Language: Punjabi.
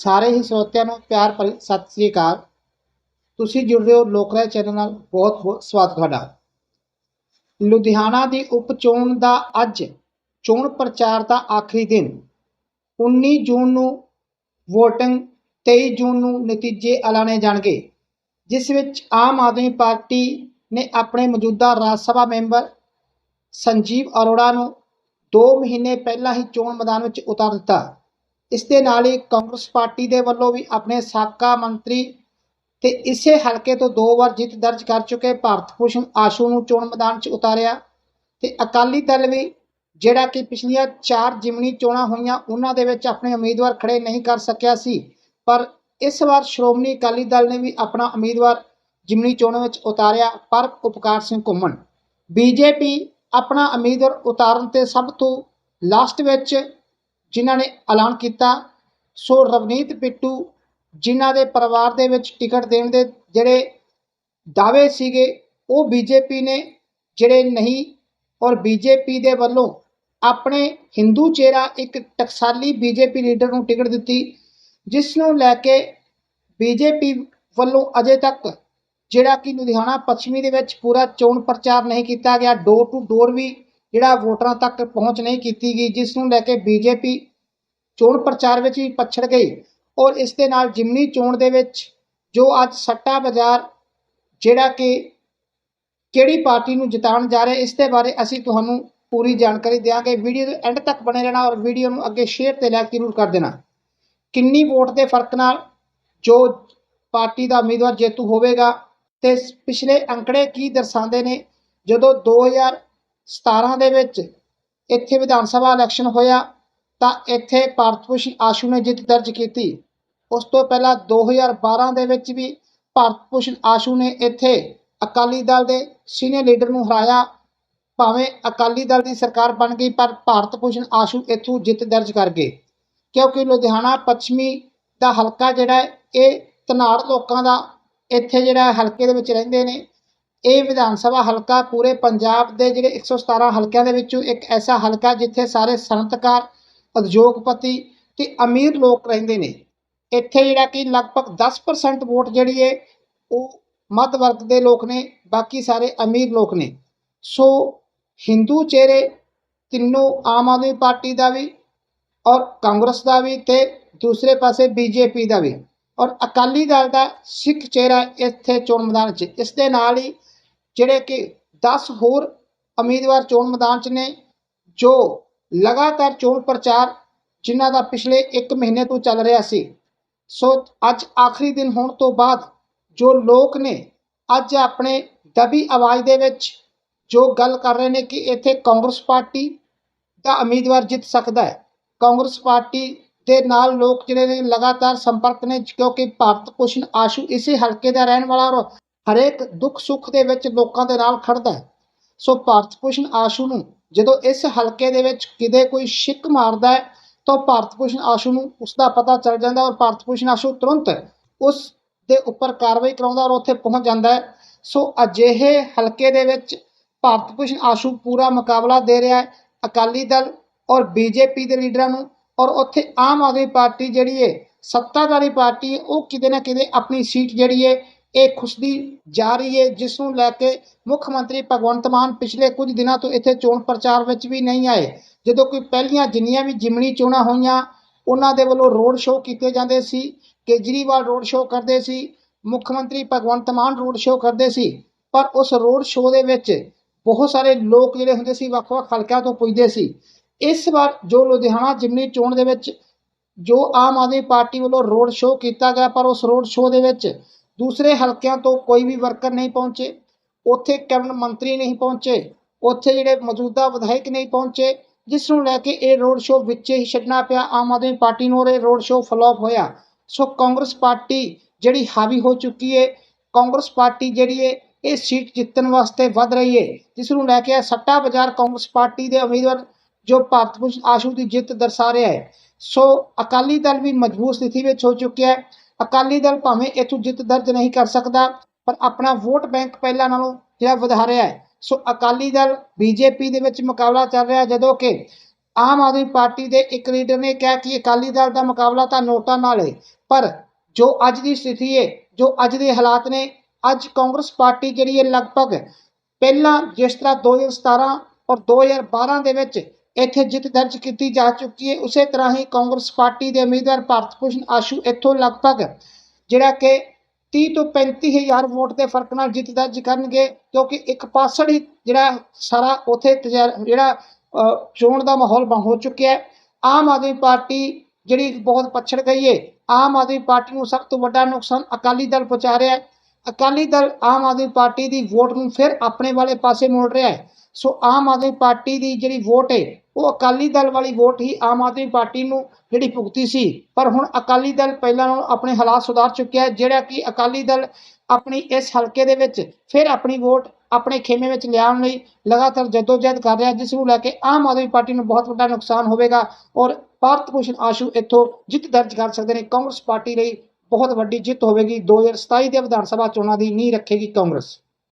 ਸਾਰੇ ਹੀ ਸਰੋਤਿਆਂ ਨੂੰ ਪਿਆਰ ਭਰੀ ਸਤਿ ਸ੍ਰੀ ਅਕਾਲ। ਤੁਸੀਂ ਜੁੜ ਰਹੇ ਹੋ ਲੋਕ ਰਾਏ ਚੈਨਲ ਨਾਲ। ਬਹੁਤ ਬਹੁਤ ਸਵਾਗਤ ਤੁਹਾਡਾ। ਲੁਧਿਆਣਾ ਦੀ ਉਪ ਚੋਣ ਦਾ ਅੱਜ ਚੋਣ ਪ੍ਰਚਾਰ ਦਾ ਆਖਰੀ ਦਿਨ। 19 ਜੂਨ ਨੂੰ VOTING 23 ਜੂਨ ਨੂੰ ਨਤੀਜੇ ਐਲਾਨੇ ਜਾਣਗੇ, ਜਿਸ ਵਿੱਚ ਆਮ ਆਦਮੀ ਪਾਰਟੀ ਨੇ ਆਪਣੇ ਮੌਜੂਦਾ ਰਾਜ ਸਭਾ ਮੈਂਬਰ ਸੰਜੀਵ ਅਰੋੜਾ ਨੂੰ 2 ਮਹੀਨੇ ਪਹਿਲਾਂ ਹੀ ਚੋਣ ਮੈਦਾਨ ਵਿੱਚ ਉਤਾਰ ਦਿੱਤਾ। ਇਸ ਦੇ ਨਾਲ ਹੀ ਕਾਂਗਰਸ ਪਾਰਟੀ ਦੇ ਵੱਲੋਂ ਵੀ ਆਪਣੇ ਸਾਬਕਾ ਮੰਤਰੀ ਤੇ ਇਸੇ ਹਲਕੇ ਤੋਂ ਦੋ ਵਾਰ ਜਿੱਤ ਦਰਜ ਕਰ ਚੁੱਕੇ ਭਾਰਤ ਭੂਸ਼ਣ ਆਸ਼ੂ ਨੂੰ ਚੋਣ ਮੈਦਾਨ 'ਚ ਉਤਾਰਿਆ ਤੇ ਅਕਾਲੀ ਦਲ ਵੀ ਜਿਹੜਾ ਕਿ ਪਿਛਲੀਆਂ ਚਾਰ ਜਿਮਨੀ ਚੋਣਾਂ ਹੋਈਆਂ, ਉਹਨਾਂ ਦੇ ਵਿੱਚ ਆਪਣੇ ਉਮੀਦਵਾਰ ਖੜੇ ਨਹੀਂ ਕਰ ਸਕਿਆ ਸੀ। ਪਰ ਇਸ ਵਾਰ ਸ਼੍ਰੋਮਣੀ ਅਕਾਲੀ ਦਲ ਨੇ ਵੀ ਆਪਣਾ ਉਮੀਦਵਾਰ ਜਿਮਨੀ ਚੋਣਾਂ ਵਿੱਚ ਉਤਾਰਿਆ, ਪਰ ਉਪਕਾਰ ਸਿੰਘ ਘੁੰਮਣ। ਬੀਜੇਪੀ ਆਪਣਾ ਉਮੀਦਵਾਰ ਉਤਾਰਨ ਤੇ ਸਭ ਤੋਂ ਲਾਸਟ ਵਿੱਚ ਜਿਨ੍ਹਾਂ ਨੇ ਐਲਾਨ ਕੀਤਾ, ਸੋ ਰਵਨੀਤ ਪਿੱਟੂ ਜਿਨ੍ਹਾਂ ਦੇ ਪਰਿਵਾਰ ਦੇ ਵਿੱਚ ਟਿਕਟ ਦੇਣ ਦੇ ਜਿਹੜੇ ਦਾਅਵੇ ਸੀਗੇ, ਉਹ ਬੀਜੇਪੀ ਨੇ ਜਿਹੜੇ ਨਹੀਂ ਔਰ ਬੀਜੇਪੀ ਦੇ ਵੱਲੋਂ ਆਪਣੇ ਹਿੰਦੂ ਚਿਹਰਾ ਇੱਕ ਟਕਸਾਲੀ ਬੀਜੇਪੀ ਲੀਡਰ ਨੂੰ ਟਿਕਟ ਦਿੱਤੀ, ਜਿਸ ਨੂੰ ਲੈ ਕੇ ਬੀਜੇਪੀ ਵੱਲੋਂ ਅਜੇ ਤੱਕ ਜਿਹੜਾ ਕਿ ਲੁਧਿਆਣਾ ਪੱਛਮੀ ਦੇ ਵਿੱਚ ਪੂਰਾ ਚੋਣ ਪ੍ਰਚਾਰ ਨਹੀਂ ਕੀਤਾ ਗਿਆ ਡੋਰ ਟੂ ਡੋਰ ਵੀ ਜਿਹੜਾ ਵੋਟਰਾਂ ਤੱਕ ਪਹੁੰਚ ਨਹੀਂ ਕੀਤੀ ਗਈ, ਜਿਸ ਨੂੰ ਲੈ ਕੇ ਬੀਜੇਪੀ ਚੋਣ ਪ੍ਰਚਾਰ ਵਿੱਚ ਵੀ ਪਛੜ ਗਈ ਔਰ ਇਸ ਦੇ ਨਾਲ ਜਿਮਨੀ ਚੋਣ ਦੇ ਵਿੱਚ ਜੋ ਅੱਜ ਸੱਟਾ ਬਾਜ਼ਾਰ ਜਿਹੜਾ ਕਿ ਕਿਹੜੀ ਪਾਰਟੀ ਨੂੰ ਜਿਤਾਉਣ ਜਾ ਰਿਹਾ, ਇਸ ਦੇ ਬਾਰੇ ਅਸੀਂ ਤੁਹਾਨੂੰ ਪੂਰੀ ਜਾਣਕਾਰੀ ਦਿਆਂਗੇ। ਵੀਡੀਓ ਦੇ ਐਂਡ ਤੱਕ ਬਣੇ ਰਹਿਣਾ ਔਰ ਵੀਡੀਓ ਨੂੰ ਅੱਗੇ ਸ਼ੇਅਰ ਤੇ ਲਾਈਕ ਜ਼ਰੂਰ ਕਰ ਦੇਣਾ। ਕਿੰਨੀ ਵੋਟ ਦੇ ਫ਼ਰਕ ਨਾਲ ਜੋ ਪਾਰਟੀ ਦਾ ਉਮੀਦਵਾਰ ਜੇਤੂ ਹੋਵੇਗਾ ਤੇ ਪਿਛਲੇ ਅੰਕੜੇ ਕੀ ਦਰਸਾਉਂਦੇ ਨੇ? ਜਦੋਂ 2017 ਦੇ ਵਿੱਚ ਇੱਥੇ ਵਿਧਾਨ ਸਭਾ ਇਲੈਕਸ਼ਨ ਹੋਇਆ ਤਾਂ ਇੱਥੇ ਭਾਰਤ ਭੂਸ਼ਣ ਆਸ਼ੂ ਨੇ ਜਿੱਤ ਦਰਜ ਕੀਤੀ। ਉਸ ਤੋਂ ਪਹਿਲਾਂ 2012 ਦੇ ਵਿੱਚ ਵੀ ਭਾਰਤ ਭੂਸ਼ਣ ਆਸ਼ੂ ਨੇ ਇੱਥੇ ਅਕਾਲੀ ਦਲ ਦੇ ਸੀਨੀਅਰ ਲੀਡਰ ਨੂੰ ਹਰਾਇਆ। ਭਾਵੇਂ ਅਕਾਲੀ ਦਲ ਦੀ ਸਰਕਾਰ ਬਣ ਗਈ ਪਰ ਭਾਰਤ ਭੂਸ਼ਣ ਆਸ਼ੂ ਇੱਥੋਂ ਜਿੱਤ ਦਰਜ ਕਰ ਗਏ। ਕਿਉਂਕਿ ਲੁਧਿਆਣਾ ਪੱਛਮੀ ਦਾ ਹਲਕਾ ਜਿਹੜਾ ਹੈ, ਇਹ ਧਨਾੜ ਲੋਕਾਂ ਦਾ ਇੱਥੇ ਜਿਹੜਾ ਹਲਕੇ ਦੇ ਵਿੱਚ ਰਹਿੰਦੇ ਨੇ। ਇਹ ਵਿਧਾਨ ਸਭਾ ਹਲਕਾ ਪੂਰੇ ਪੰਜਾਬ ਦੇ ਜਿਹੜੇ 117 ਹਲਕਿਆਂ ਦੇ ਵਿੱਚੋਂ ਇੱਕ ਐਸਾ ਹਲਕਾ ਜਿੱਥੇ ਸਾਰੇ ਸਨਅਤਕਾਰ, ਉਦਯੋਗਪਤੀ ਤੇ ਅਮੀਰ ਲੋਕ ਰਹਿੰਦੇ ਨੇ। ਇੱਥੇ ਜਿਹੜਾ ਕਿ ਲਗਭਗ 10% ਵੋਟ ਜਿਹੜੀ ਹੈ, ਉਹ ਮੱਧ ਵਰਗ ਦੇ ਲੋਕ ਨੇ, ਬਾਕੀ ਸਾਰੇ ਅਮੀਰ ਲੋਕ ਨੇ। ਸੋ ਹਿੰਦੂ ਚਿਹਰੇ ਤਿੰਨੋਂ ਆਮ ਆਦਮੀ ਪਾਰਟੀ ਦਾ ਵੀ ਔਰ ਕਾਂਗਰਸ ਦਾ ਵੀ ਤੇ ਦੂਸਰੇ ਪਾਸੇ ਬੀਜੇਪੀ ਦਾ ਵੀ। ਔਰ ਅਕਾਲੀ ਦਲ ਦਾ ਸਿੱਖ ਚਿਹਰਾ ਇੱਥੇ ਚੋਣ ਮੈਦਾਨ 'ਚ, ਇਸ ਦੇ ਨਾਲ ਹੀ ਜਿਹੜੇ ਕਿ 10 ਹੋਰ ਉਮੀਦਵਾਰ ਚੋਣ ਮੈਦਾਨ 'ਚ ਨੇ, ਜੋ ਲਗਾਤਾਰ ਚੋਣ ਪ੍ਰਚਾਰ ਜਿਨ੍ਹਾਂ ਦਾ ਪਿਛਲੇ 1 ਮਹੀਨੇ ਤੋਂ ਚੱਲ ਰਿਹਾ ਸੀ। ਸੋ ਅੱਜ ਆਖਰੀ ਦਿਨ ਹੋਣ ਤੋਂ ਬਾਅਦ ਜੋ ਲੋਕ ਨੇ, ਅੱਜ ਆਪਣੇ ਦਬੀ ਆਵਾਜ਼ ਦੇ ਵਿੱਚ ਜੋ ਗੱਲ ਕਰ ਰਹੇ ਨੇ ਕਿ ਇੱਥੇ ਕਾਂਗਰਸ ਪਾਰਟੀ ਦਾ ਉਮੀਦਵਾਰ ਜਿੱਤ ਸਕਦਾ ਹੈ। ਕਾਂਗਰਸ ਪਾਰਟੀ ਦੇ ਨਾਲ ਲੋਕ ਜਿਹੜੇ ਨੇ ਲਗਾਤਾਰ ਸੰਪਰਕ ਨੇ, ਕਿਉਂਕਿ ਭਾਰਤ ਭੂਸ਼ਣ ਆਸ਼ੂ ਇਸੇ ਹਲਕੇ ਦਾ ਰਹਿਣ ਵਾਲਾ ਔਰ ਹਰੇਕ ਦੁੱਖ ਸੁੱਖ ਦੇ ਵਿੱਚ ਲੋਕਾਂ ਦੇ ਨਾਲ ਖੜਦਾ ਹੈ। ਸੋ ਭਾਰਤ ਭੂਸ਼ਣ ਆਸ਼ੂ ਨੂੰ ਜਦੋਂ ਇਸ ਹਲਕੇ ਦੇ ਵਿੱਚ ਕਿਤੇ ਕੋਈ ਛਿੱਕ ਮਾਰਦਾ ਹੈ, ਤਾਂ ਭਾਰਤ ਭੂਸ਼ਣ ਆਸ਼ੂ ਨੂੰ ਉਸ ਦਾ ਪਤਾ ਚੱਲ ਜਾਂਦਾ ਔਰ ਭਾਰਤ ਭੂਸ਼ਣ ਆਸ਼ੂ ਤੁਰੰਤ ਉਸ ਦੇ ਉੱਪਰ ਕਾਰਵਾਈ ਕਰਾਉਂਦਾ ਔਰ ਉੱਥੇ ਪਹੁੰਚ ਜਾਂਦਾ ਹੈ। ਸੋ ਅਜਿਹੇ ਹਲਕੇ ਦੇ ਵਿੱਚ ਭਾਰਤ ਭੂਸ਼ਣ ਆਸ਼ੂ ਪੂਰਾ ਮੁਕਾਬਲਾ ਦੇ ਰਿਹਾ ਹੈ। ਅਕਾਲੀ ਦਲ ਔਰ ਬੀਜੇਪੀ ਦੇ ਲੀਡਰਾਂ ਨੂੰ ਔਰ ਉੱਥੇ ਆਮ ਆਦਮੀ ਪਾਰਟੀ ਜਿਹੜੀ ਹੈ, ਸੱਤਾਧਾਰੀ ਪਾਰਟੀ ਹੈ, ਉਹ ਕਿਤੇ ਨਾ ਕਿਤੇ ਆਪਣੀ ਸੀਟ ਜਿਹੜੀ ਹੈ ਇਹ ਖੁਸਦੀ ਜਾ ਰਹੀ ਹੈ, ਜਿਸ ਨੂੰ ਲੈ ਕੇ ਮੁੱਖ ਮੰਤਰੀ ਭਗਵੰਤ ਮਾਨ ਪਿਛਲੇ ਕੁਝ ਦਿਨਾਂ ਤੋਂ ਇੱਥੇ ਚੋਣ ਪ੍ਰਚਾਰ ਵਿੱਚ ਵੀ ਨਹੀਂ ਆਏ। ਜਦੋਂ ਕੋਈ ਪਹਿਲੀਆਂ ਜਿੰਨੀਆਂ ਵੀ ਜਿਮਣੀ ਚੋਣਾਂ ਹੋਈਆਂ, ਉਹਨਾਂ ਦੇ ਵੱਲੋਂ ਰੋਡ ਸ਼ੋਅ ਕੀਤੇ ਜਾਂਦੇ ਸੀ, ਕੇਜਰੀਵਾਲ ਰੋਡ ਸ਼ੋਅ ਕਰਦੇ ਸੀ, ਮੁੱਖ ਮੰਤਰੀ ਭਗਵੰਤ ਮਾਨ ਰੋਡ ਸ਼ੋਅ ਕਰਦੇ ਸੀ, ਪਰ ਉਸ ਰੋਡ ਸ਼ੋਅ ਦੇ ਵਿੱਚ ਬਹੁਤ ਸਾਰੇ ਲੋਕ ਜਿਹੜੇ ਹੁੰਦੇ ਸੀ, ਵੱਖ-ਵੱਖ ਹਲਕਿਆਂ ਤੋਂ ਪੁੱਜਦੇ ਸੀ। ਇਸ ਵਾਰ ਜੋ ਲੁਧਿਆਣਾ ਜਿਮਨੀ ਚੋਣ ਦੇ ਵਿੱਚ ਜੋ ਆਮ ਆਦਮੀ ਪਾਰਟੀ ਵੱਲੋਂ ਰੋਡ ਸ਼ੋਅ ਕੀਤਾ ਗਿਆ, ਪਰ ਉਸ ਰੋਡ ਸ਼ੋਅ ਦੇ ਵਿੱਚ ਦੂਸਰੇ ਹਲਕਿਆਂ ਤੋਂ ਕੋਈ ਵੀ ਵਰਕਰ ਨਹੀਂ ਪਹੁੰਚੇ, ਉੱਥੇ ਕੈਬਨਿਟ ਮੰਤਰੀ ਨਹੀਂ ਪਹੁੰਚੇ, ਉੱਥੇ ਜਿਹੜੇ ਮੌਜੂਦਾ ਵਿਧਾਇਕ ਨਹੀਂ ਪਹੁੰਚੇ ਜਿਸ ਨੂੰ ਲੈ ਕੇ ਇਹ ਰੋਡ ਸ਼ੋਅ ਵਿੱਚ ਹੀ ਛੱਡਣਾ ਪਿਆ, ਆਮ ਆਦਮੀ ਪਾਰਟੀ ਨੂੰ ਔਰ ਇਹ ਰੋਡ ਸ਼ੋਅ ਫਲੋਪ ਹੋਇਆ। ਸੋ ਕਾਂਗਰਸ ਪਾਰਟੀ ਜਿਹੜੀ ਹਾਵੀ ਹੋ ਚੁੱਕੀ ਹੈ ਕਾਂਗਰਸ ਪਾਰਟੀ ਜਿਹੜੀ ਹੈ ਇਹ ਸੀਟ ਜਿੱਤਣ ਵਾਸਤੇ ਵੱਧ ਰਹੀ ਹੈ ਜਿਸ ਨੂੰ ਲੈ ਕੇ ਸੱਟਾ ਬਾਜ਼ਾਰ ਕਾਂਗਰਸ ਪਾਰਟੀ ਦੇ ਉਮੀਦਵਾਰ ਜੋ ਭਾਰਤ ਭੂਸ਼ਣ ਆਸ਼ੂ ਦੀ ਜਿੱਤ ਦਰਸਾ ਰਿਹਾ ਹੈ ਸੋ ਅਕਾਲੀ ਦਲ ਵੀ ਮਜ਼ਬੂਤ ਸਥਿਤੀ ਵਿੱਚ ਹੋ ਚੁੱਕਿਆ ਹੈ ਅਕਾਲੀ ਦਲ ਭਾਵੇਂ ਇੱਥੋਂ ਜਿੱਤ ਦਰਜ ਨਹੀਂ ਕਰ ਸਕਦਾ, ਪਰ ਆਪਣਾ ਵੋਟ ਬੈਂਕ ਪਹਿਲਾਂ ਨਾਲੋਂ ਜਿਹੜਾ ਵਧਾ ਰਿਹਾ ਹੈ। ਸੋ ਅਕਾਲੀ ਦਲ ਬੀਜੇਪੀ ਦੇ ਵਿੱਚ ਮੁਕਾਬਲਾ ਚੱਲ ਰਿਹਾ, ਜਦੋਂ ਕਿ ਆਮ ਆਦਮੀ ਪਾਰਟੀ ਦੇ ਇੱਕ ਲੀਡਰ ਨੇ ਕਿਹਾ ਕਿ ਅਕਾਲੀ ਦਲ ਦਾ ਮੁਕਾਬਲਾ ਤਾਂ ਨੋਟਾਂ ਨਾਲ ਹੈ, ਪਰ ਜੋ ਅੱਜ ਦੀ ਸਥਿਤੀ ਹੈ, ਜੋ ਅੱਜ ਦੇ ਹਾਲਾਤ ਨੇ, ਅੱਜ ਕਾਂਗਰਸ ਪਾਰਟੀ ਜਿਹੜੀ ਹੈ ਲਗਭਗ ਪਹਿਲਾਂ ਜਿਸ ਤਰ੍ਹਾਂ 2017 ਔਰ 2012 ਦੇ ਵਿੱਚ ਇੱਥੇ ਜਿੱਤ ਦਰਜ ਕੀਤੀ ਜਾ ਚੁੱਕੀ ਹੈ। ਉਸੇ ਤਰ੍ਹਾਂ ਹੀ ਕਾਂਗਰਸ ਪਾਰਟੀ ਦੇ ਉਮੀਦਵਾਰ ਭਾਰਤ ਭੂਸ਼ਣ ਆਸ਼ੂ ਇੱਥੋਂ ਲਗਭਗ ਜਿਹੜਾ ਕਿ 30 ਤੋਂ 35 ਹਜ਼ਾਰ ਵੋਟ ਦੇ ਫ਼ਰਕ ਨਾਲ ਜਿੱਤ ਦਰਜ ਕਰਨਗੇ ਕਿਉਂਕਿ ਇੱਕ ਪਾਸੜ ਹੀ ਜਿਹੜਾ ਸਾਰਾ ਉਥੇ ਜਿਹੜਾ ਚੋਣ ਦਾ ਮਾਹੌਲ ਬਣ ਹੋ ਚੁੱਕਿਆ ਹੈ। ਆਮ ਆਦਮੀ ਪਾਰਟੀ ਜਿਹੜੀ ਬਹੁਤ ਪਛੜ ਗਈ ਹੈ। ਆਮ ਆਦਮੀ ਪਾਰਟੀ ਨੂੰ ਸਭ ਤੋਂ ਵੱਡਾ ਨੁਕਸਾਨ ਅਕਾਲੀ ਦਲ ਪਹੁੰਚਾ ਰਿਹਾ ਹੈ। ਅਕਾਲੀ ਦਲ ਆਮ ਆਦਮੀ ਪਾਰਟੀ ਦੀ ਵੋਟ ਨੂੰ ਫਿਰ ਆਪਣੇ ਵਾਲੇ ਪਾਸੇ ਮੋੜ ਰਿਹਾ ਹੈ। ਸੋ ਆਮ ਆਦਮੀ ਪਾਰਟੀ ਦੀ ਜਿਹੜੀ ਵੋਟ ਹੈ, ਉਹ ਅਕਾਲੀ ਦਲ ਵਾਲੀ ਵੋਟ ਹੀ ਆਮ ਆਦਮੀ ਪਾਰਟੀ ਨੂੰ ਜਿਹੜੀ ਭੁਗਤੀ ਸੀ। ਪਰ ਹੁਣ ਅਕਾਲੀ ਦਲ ਪਹਿਲਾਂ ਨਾਲੋਂ ਆਪਣੇ ਹਾਲਾਤ ਸੁਧਾਰ ਚੁੱਕਿਆ ਹੈ, ਜਿਹੜਾ ਕਿ ਅਕਾਲੀ ਦਲ ਆਪਣੀ ਇਸ ਹਲਕੇ ਦੇ ਵਿੱਚ ਫਿਰ ਆਪਣੀ ਵੋਟ ਆਪਣੇ ਖੇਮੇ ਵਿੱਚ ਲਿਆਉਣ ਲਈ ਲਗਾਤਾਰ ਜਦੋਜਹਿਦ ਕਰ ਰਿਹਾ, ਜਿਸ ਨੂੰ ਲੈ ਕੇ ਆਮ ਆਦਮੀ ਪਾਰਟੀ ਨੂੰ ਬਹੁਤ ਵੱਡਾ ਨੁਕਸਾਨ ਹੋਵੇਗਾ ਔਰ ਭਾਰਤ ਭੂਸ਼ਣ ਆਸ਼ੂ ਇੱਥੋਂ ਜਿੱਤ ਦਰਜ ਕਰ ਸਕਦੇ ਨੇ। ਕਾਂਗਰਸ ਪਾਰਟੀ ਲਈ ਬਹੁਤ ਵੱਡੀ ਜਿੱਤ ਹੋਵੇਗੀ। 2027 ਦੇ ਵਿਧਾਨ ਸਭਾ ਚੋਣਾਂ ਦੀ ਨੀਂਹ ਰੱਖੇਗੀ ਕਾਂਗਰਸ।